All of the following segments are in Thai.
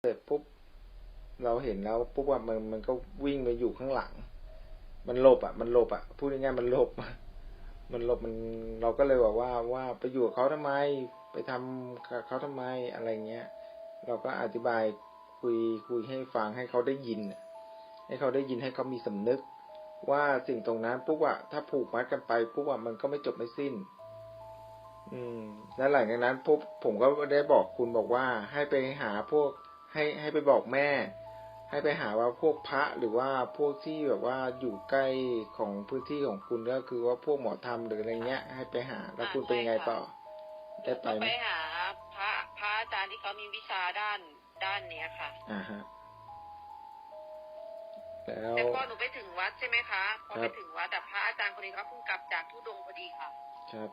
เสร็จปุ๊บเราเห็นแล้วปุ๊บว่ามันมันก็วิ่งไปอยู่ข้างหลัง มันหลบอะ มันหลบอะพูดง่ายๆมันหลบมันหลบมันเราก็เลยบอกว่าว่าไปอยู่กับเขาทำไม ไปทำกับเขาทำไมอะไรเงี้ย เราก็อธิบายคุยคุยให้ฟังให้เขาได้ยิน ให้เขาได้ยินให้เขามีสำนึก ว่าสิ่งตรงนั้นปุ๊บอะถ้าผูกมัดกันไปปุ๊บอะมันก็ไม่จบไม่สิ้น อืม แล้วหลังจากนั้นปุ๊บผมก็ได้บอกคุณบอกว่าให้ไปหาพวก ให้ให้ไปบอกแม่ ให้ไปหาว่าพวกพระหรือว่าพวกที่แบบว่าอยู่ใกล้ของพื้นที่ของคุณก็คือว่าพวกหมอธรรมหรืออะไรเงี้ย ให้ไปหาแล้วคุณเป็นยังไงต่อได้ไปก็ไหมไปหาพระพระอาจารย์ที่เขามีวิชาด้านด้านเนี้ยค่ะอ่าฮะแล้วแต่พอหนูไปถึงวัดใช่ไหมคะพอครัไปบถึงวัดแต่พระอาจารย์คนนี้เขาเพิ่งกลับจากทุดงค์พอดีค่ะ ครับ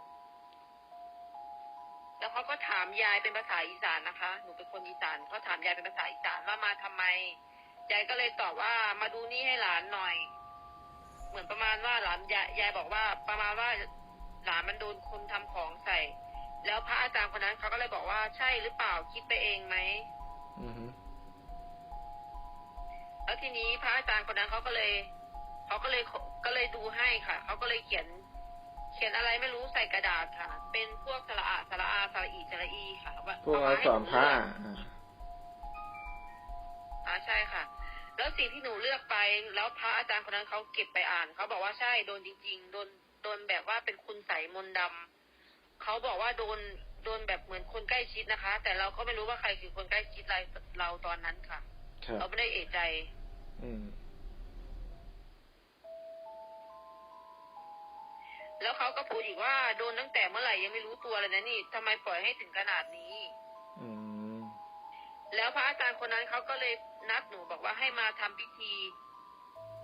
แล้วเขาก็ถามยายเป็นภาษาอีสานนะคะ หนูเป็นคนอีสานเขาถามยายเป็นภาษาอีสานว่ามาทำไม ยายก็เลยตอบว่ามาดูนี่ให้หลานหน่อย เหมือนประมาณว่าหลานยายยายบอกว่า ประมาณว่าหลานมันโดนคนทำของใส่ แล้วพระอาจารย์คนนั้นเขาก็เลยบอกว่าใช่หรือเปล่าคิดไปเองไหมอือฮึแล้วทีนี้พระอาจารย์คนนั้นเขาก็เลยเขาก็เลยก็เลยดูให้ค่ะเขาก็เลยเขียน เขียนอะไรไม่รู้ใส่กระดาษค่ะ เป็นพวกสระอะสระอาสระอีสระอีค่ะว่าพวกเอาอัมากให้ษหรนูพระเลือกอ่าอ่าใช่ค่ะ แล้วสิ่งที่หนูเลือกไปแล้วพระอาจารย์คนนั้นเขาเก็บไปอ่านเขาบอกว่าใช่โดนจริง ๆ โดนโดนแบบว่าเป็นคุณใสยมนต์ดำเขาบอกว่าโดนโดนแบบเหมือนคนใกล้ชิดนะคะ แต่เราก็ไม่รู้ว่าใครคือคนใกล้ชิดเราเราตอนนั้นค่ะครับเราไม่ได้เอะใจ อืม แล้วเขาก็พูดอีกว่าโดนตั้งแต่เมื่อไหร่ยังไม่รู้ตัวเลยนะนี่ทำไมปล่อยให้ถึงขนาดนี้ อืม แล้วพระอาจารย์คนนั้นเขาก็เลยนัดหนูบอกว่าให้มาทำพิธี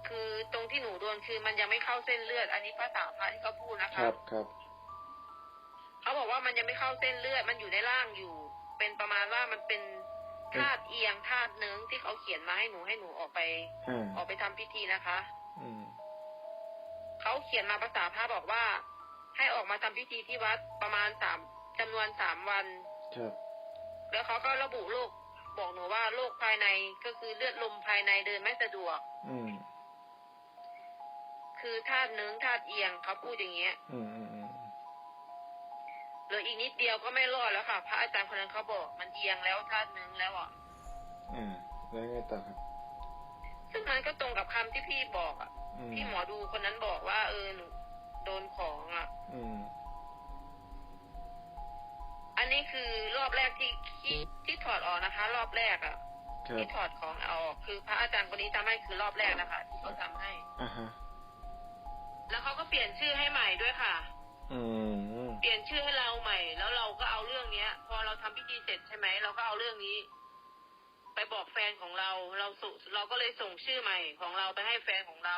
คือตรงที่หนูโดนคือมันยังไม่เข้าเส้นเลือด อันนี้ภาษาพระที่เขาพูดนะคคะรับครับเขาบอกว่ามันยังไม่เข้าเส้นเลือดมันอยู่ในร่างอยู่ เป็นประมาณว่ามันเป็นธาตุเอียงธาตุเนื้อที่เขาเขียนมาให้หนูให้หนูออกไปอ่าออกไปทำพิธีนะคะ อืม เขาเขียนมาภาษาพระบอกว่า ให้ออกมาทำพิธีที่วัดประมาณสามจำนวนสามวันครับแล้วเขาก็ระบุโรคบอกหนูว่าโรคภายในก็คือเลือดลมภายในเดินไม่สะดวก อืม คือธาตุเนื้อธาตุเอียงเขาพูดอย่างเงี้ย อืมอืมอืมเหลืออีกนิดเดียวก็ไม่รอดแล้วค่ะ พระอาจารย์คนนั้นเขาบอก มันเอียงแล้วธาตุเนื้อแล้วอะอ่าแล้วไงต่อครับ ซึ่งมันก็ตรงกับคำที่พี่บอกอะอืม ที่หมอดูคนนั้นบอกว่า เออหนูโดนของอะอืมอันนี้คือรอบแรกที่ที่ที่ถอดออกนะคะ รอบแรกอะครับที่ถอดของเอาออก คือพระอาจารย์คนนี้ทำให้คือรอบแรกนะคะที่เขาทำให้อ่าฮะแล้วเขาก็เปลี่ยนชื่อให้ใหม่ด้วยค่ะอืมเปลี่ยนชื่อให้เราใหม่ แล้วเราก็เอาเรื่องเนี้ย พอเราทำพิธีเสร็จใช่ไหมเราก็เอาเรื่องนี้ ไปบอกแฟนของเรา เราส่งเราก็เลยส่งชื่อใหม่ของเราไปให้แฟนของเรา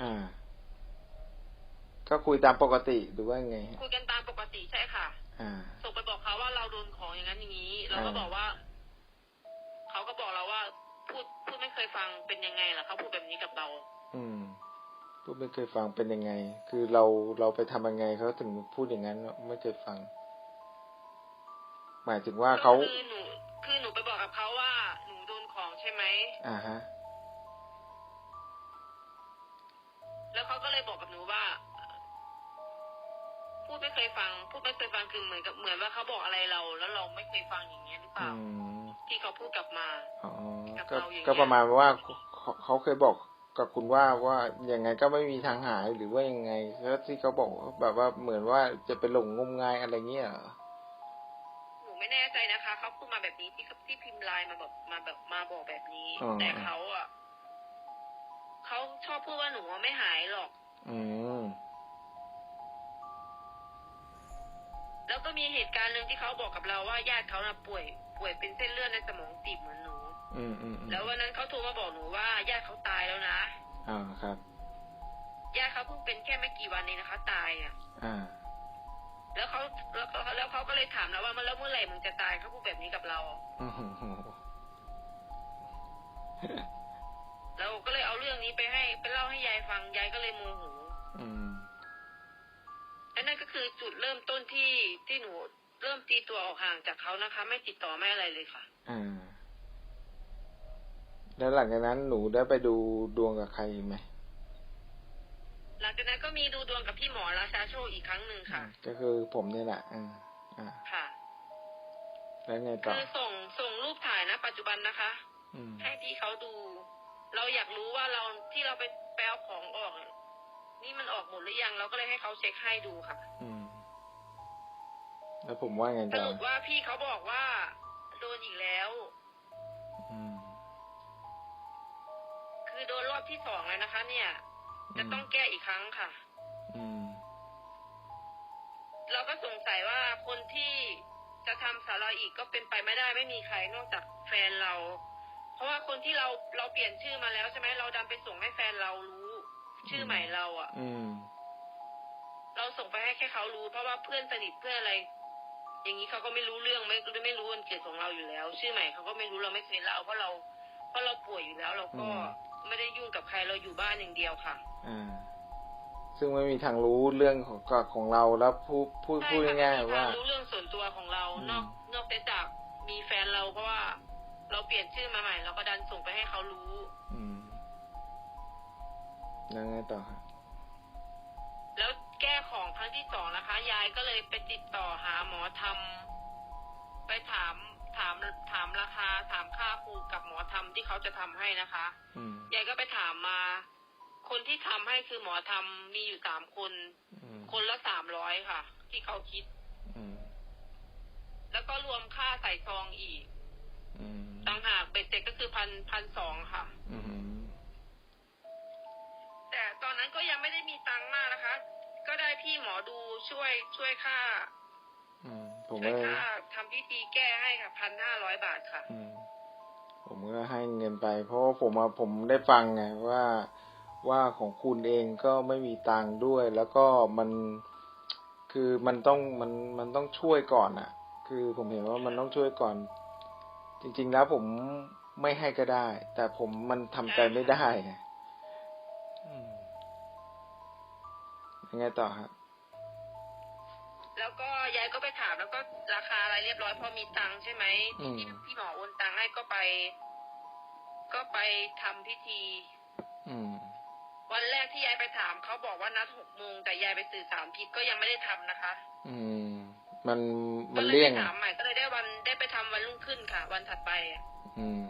อ่า ก็คุยตามปกติหรือว่าไงฮะคุยกันตามปกติใช่ค่ะ อ่า ส่งไปบอกเขาว่าเราโดนของอย่างนั้นอย่างนี้ เราก็อ่าบอกว่า เขาก็บอกเราว่า พูดพูดไม่เคยฟังเป็นยังไงล่ะเขาพูดแบบนี้กับเรา อืมพูดไม่เคยฟังเป็นยังไง คือเราเราไปทำยังไงเขาถึงพูดอย่างนั้นไม่เคยฟัง หมายถึงว่าเขาคือหนู อ่าฮะ แล้วเขาก็เลยบอกกับหนูว่าเอ่อพูดไม่เคยฟัง พูดไม่เคยฟังคือเหมือนกับเหมือนว่าเขาบอกอะไรเรา แล้วเราไม่เคยฟังอย่างเงี้ยหรือเปอืล่ามที่เขาพูดกลับมาอ๋อกับก็เราอย่างเงี้ยก็ประมาณว่าเขาเขาเคยบอกกับคุณว่าว่ายังไงก็ไม่มีทางหายหรือว่ายังไงแล้วที่เขาบอกว่าแบบว่าเหมือนว่าจะไปหลงงมงายอะไรเงี้ยเหรอ แบบนี้อ๋อแต่เขาอะเขาชอบพูดว่าหนูอะไม่หายหรอกอืมแล้วก็มีเหตุการณ์หนึ่งที่เขาบอกกับเราว่าญาติเขาน่ะป่วย ป่วยเป็นเส้นเลือดในสมองตีบเหมือนหนูอืมอืมอืมแล้ววันนั้นเขาโทรมาบอกหนูว่าญาติเขาตายแล้วนะอ่าครับญาติเขาเพิ่งเป็นแค่ไม่กี่วันเองนะคะ ตายอะ อ่า แล้วเขาแล้วเขาแล้วเขาก็เลยถามเราว่ามันแล้วเมื่อไหร่มึงจะตายเขาพูดแบบนี้กับเราอืมอืมอืม เราก็เลยเอาเรื่องนี้ไปให้ไปเล่าให้ยายฟังยายก็เลยโมโหอืมและนั่นก็คือจุดเริ่มต้นที่ที่หนูเริ่มตีตัวออกห่างจากเขานะคะ ไม่ติดต่อไม่อะไรเลยค่ะ อ่า แล้วหลังจากนั้นหนูได้ไปดูดวงกับใครไหมหลังจากนั้นก็มีดูดวงกับพี่หมอราชาโชคอีกครั้งหนึ่งค่ะ ก็คือผมนี่แหละอ่าอ่าค่ะ แล้วไงต่อคือส่งส่งรูปถ่ายนะปัจจุบันนะคะอืม ให้พี่เขาดู เราอยากรู้ว่าเราที่เราไปแปลของออกเนี่ยนี่มันออกหมดหรือยัง เราก็เลยให้เขาเช็คให้ดูค่ะอืมแล้วผมว่าไงสต่อรุปว่าพี่เขาบอกว่าโดนอีกแล้วอืมคือโดนรอบที่สองแล้วนะคะ เนี่ย จะต้องแก้อีกครั้งค่ะอืมเราก็สงสัยว่าคนที่จะทำสาราอีกก็เป็นไปไม่ได้ไม่มีใครนอกจากแฟนเรา เพราะว่าคนที่เราเราเปลี่ยนชื่อมาแล้วใช่ไหมเราดันไปส่งให้แฟนเรารู้ ชื่อใหม่เราอะอืม เราส่งไปให้แค่เขารู้ เพราะว่าเพื่อนสนิทเพื่อนอะไร อย่างนี้เขาก็ไม่รู้เรื่องไม่ไม่รู้วันเกิดของเราอยู่แล้ว ชื่อใหม่เขาก็ไม่รู้เราไม่เคยเล่าเพราะเราเพราะเราป่วยอยู่แล้ว เราก็อืมไม่ได้ยุ่งกับใครเราอยู่บ้านอย่างเดียวค่ะ อ่า ซึ่งไม่มีทางรู้เรื่องของของเราแล้วพูดพูดใช่พูดค่ะง่ายไม่มีๆว่าทางรู้เรื่องส่วนตัวของเราอืมนอกนอกจากมีแฟนเราเพราะว่า เราเปลี่ยนชื่อมาใหม่เราก็ดันส่งไปให้เขารู้อืมแล้วไงต่อครับแล้วแก้ของครั้งที่สองนะคะ ยายก็เลยไปติดต่อหาหมอทำไปถามถามถามราคาถามค่าครูกับหมอทำที่เขาจะทำให้นะคะอืมยายก็ไปถามมา คนที่ทำให้คือหมอทำมีอยู่สามคน อืมคนละสามร้อยค่ะ ที่เขาคิด อืมแล้วก็รวมค่าใส่ซองอีก อืม ต่างหากเบ็ดเสร็จก็คือพันพันสองค่ะ อืมแต่ตอนนั้นก็ยังไม่ได้มีตังค์มากนะคะ ก็ได้พี่หมอดูช่วยช่วยค่าอืมผมช่วก็ยค่าทำพิธีแก้ให้ค่ะพันห้าร้อยบาทค่ะ อืมผมก็ให้เงินไป เพราะว่าผมอะผมได้ฟังไงว่าว่าของคุณเองก็ไม่มีตังค์ด้วย แล้วก็มันคือมันต้องมันมันต้องช่วยก่อนอะ คือผมเห็นว่ามันต้องช่วยก่อน จริง ๆ แล้วผมไม่ให้ก็ได้ แต่ผมมันทำใจไม่ได้ไงอืมยังไงต่อครับ แล้วก็ยายก็ไปถามแล้วก็ราคาอะไรเรียบร้อยพอมีตังค์ใช่ไหมอืมที่พี่หมอโอนตังค์ให้ก็ไป ก็ไปทำพิธี อืมวันแรกที่ยายไปถามเขาบอกว่านัดหกโมงแต่ยายไปสื่อสารผิดก็ยังไม่ได้ทำนะคะ อืม มันมัก็นเลยเลี่ยไปงถามใหม่ก็เลยได้วันได้ไป ทำวันรุ่งขึ้นค่ะ วันถัดไปอะอืม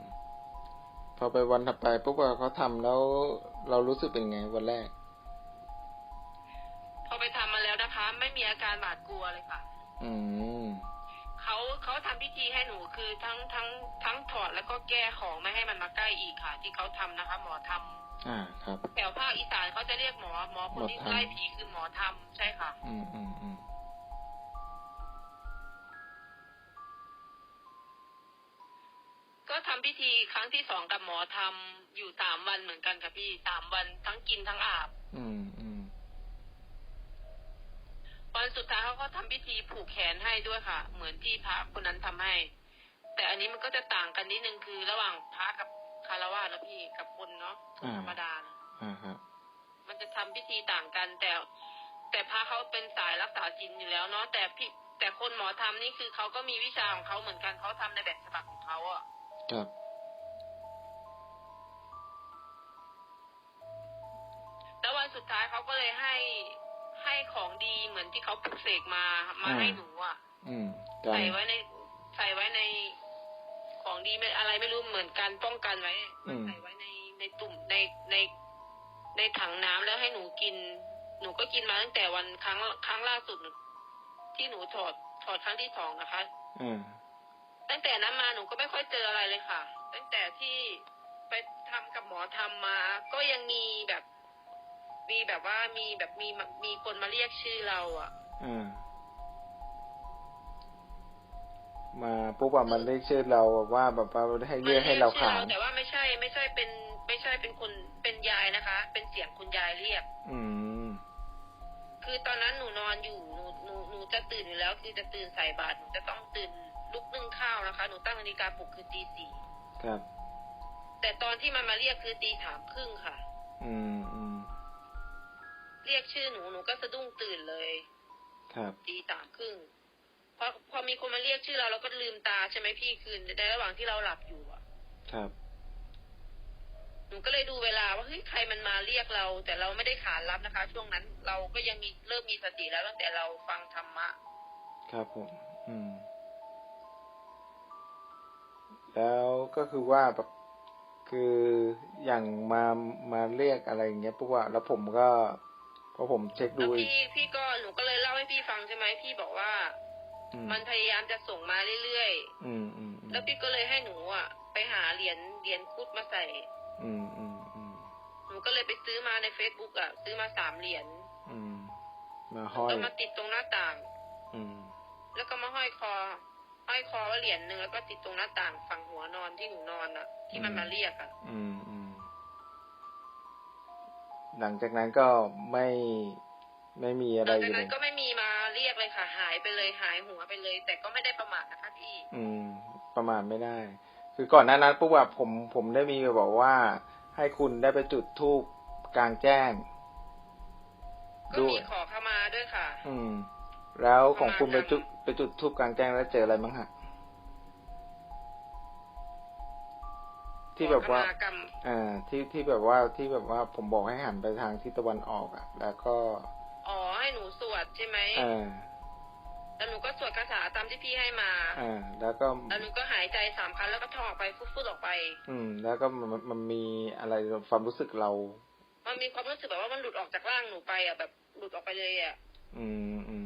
พอไปวันถัดไปปุ๊บอะเขาทำแล้ว เรารู้สึกเป็นไงวันแรก พอไปทำมาแล้วนะคะ ไม่มีอาการบาดกลัวเลยค่ะ อืมเขาเขาทำพิธีให้หนูคือทั้งทั้งทั้งถอดแล้วก็แก้ของไม่ให้มันมาใกล้อีกค่ะ ที่เขาทำนะคะ หมอทำอ่าครับแถวภาคอีสานเขาจะเรียกหมอหมอคนที่หมอธรรมไล่ผีคือหมอทำใช่ค่ะ อืมอืมอืม พิธีครั้งที่สองกับหมอทำอยู่สามวันเหมือนกันค่ะพี่สามวันทั้งกินทั้งอาบ อืมอืมวันสุดท้ายเขาก็ทำพิธีผูกแขนให้ด้วยค่ะ เหมือนที่พระคนนั้นทำให้ แต่อันนี้มันก็จะต่างกันนิดนึงคือ ระหว่างพระกับคารวะนะพี่กับคนเนาะคนธรรมดานะอ่าครับมันจะทำพิธีต่างกันแต่ แต่พระเขาเป็นสายรักษาศีลอยู่แล้วเนาะแต่พี่แต่คนหมอทำนี่คือเขาก็มีวิชาของเขาเหมือนกันเขาทำในแบบฉบับของเขาอะ ครับ แล้ววันสุดท้ายเขาก็เลยให้ให้ของดีเหมือนที่เขาปลุกเสกมา มาอ่าให้หนูอะอืมกัใส่นไว้ในใส่ไว้ในของดีไม่อะไรไม่รู้เหมือนกันป้องกันไว้อืมใส่ไว้ในในตุ่มในในในถังน้ำแล้วให้หนูกิน หนูก็กินมาตั้งแต่วันครั้งครั้งล่าสุดที่หนูถอดถอดครั้งที่สองนะคะ อืม ตั้งแต่นั้นมาหนูก็ไม่ค่อยเจออะไรเลยค่ะ ตั้งแต่ที่ไปทำกับหมอทำมา ก็ยังมีแบบ มีแบบว่ามีแบบมีมีคนมาเรียกชื่อเราอะอ่ามาปุ๊บอะมันเรียกชื่อเราแบบว่าแบบว่าให้เรียกให้เราขานแต่ว่าไม่ใช่ ไม่ใช่เป็น ไม่ใช่เป็นคนเป็นยายนะคะ เป็นเสียงคุณยายเรียก อืม คือตอนนั้นหนูนอนอยู่หนูหนูหนูจะตื่นอยู่แล้ว คือจะตื่นใส่บาตรหนูจะต้องตื่น ลุกนึ่งข้าวนะคะ หนูตั้งนาฬิกาปลุกคือตีสี่ครับ แต่ตอนที่มันมาเรียกคือตีสามครึ่งค่ะ อืมอืมเรียกชื่อหนูหนูก็สะดุ้งตื่นเลย ครับตีสามครึ่งพอพอมีคนมาเรียกชื่อเราเราก็ลืมตาใช่ไหมพี่คืนในระหว่างที่เราหลับอยู่อะครับเลยดูเวลาว่าเฮ้ยใครมันมาเรียกเรา แต่เราไม่ได้ขานรับนะคะ ช่วงนั้นเราก็ยังมีเริ่มมีสติแล้วตั้งแต่เราฟังธรรมะ ครับผมอืม แล้วก็คือว่าแบบคืออย่างมามาเรียกอะไรอย่างเงี้ยปุ๊บว่าแล้วผมก็พอผมเช็คแล้ดูวอีกพี่พี่ก็หนูก็เลยเล่าให้พี่ฟังใช่ไหมพี่บอกว่าอืมมันพยายามจะส่งมาเรื่อยอืมอืมอืๆมแล้วพี่ก็เลยให้หนูอะ ไปหาเหรียญเหรียญคุดมาใส่ อืมอืมอืมหนูก็เลยไปซื้อมาในเฟซบุ๊กอะ ซื้อมาสามเหรียญอืมมาห้อยแล้วมาติดตรงหน้าต่าง อืม แล้วก็มาห้อยคอ ห้อยคอไว่าเหรียญหนึ่งแล้วก็ติดตรงหน้าต่างฝั่งหัวนอนที่หนูนอนอะ ที่มันมาเรียกอะ อืมอืมหลังจากนั้นก็ไม่ไม่มีหอะไรลังอจากยู่เลนั้นยก็ไม่มีมาเรียกเลยค่ะ หายไปเลยหายหัวไปเลย แต่ก็ไม่ได้ประมาทนะคะพี่ อืม ประมาณไม่ได้ คือก่อนหน้านั้นปุ๊บว่าผมผมได้มีบอกว่า ให้คุณได้ไปจุดทูปกลางแจ้งก็ด้วมียขอเข้ามาด้วยค่ะ อืม แล้วของคุณปไประมาณจุด ไปจุดทูปกลางแจ้งแล้วเจออะไรบ้างฮะที่แบบว่าขอขมกรรมอ่าที่ที่แบบว่าที่แบบว่าผมบอกให้หันไปทางทิศตะวันออกอะ แล้วก็ อ๋อให้หนูสวดใช่ไหมอ่าแล้วหนูก็สวดคาถาตามที่พี่ให้มาอ่าแล้วก็แล้วหนูก็หายใจสามครั้งแล้วก็ท่องออกไปฟุดๆออกไป อืม แล้วก็มันมันมีอะไรความรู้สึกเรา มันมีความรู้สึกแบบว่ามันหลุดออกจากร่างหนูไปอะแบบหลุดออกไปเลยอะ อืมอืม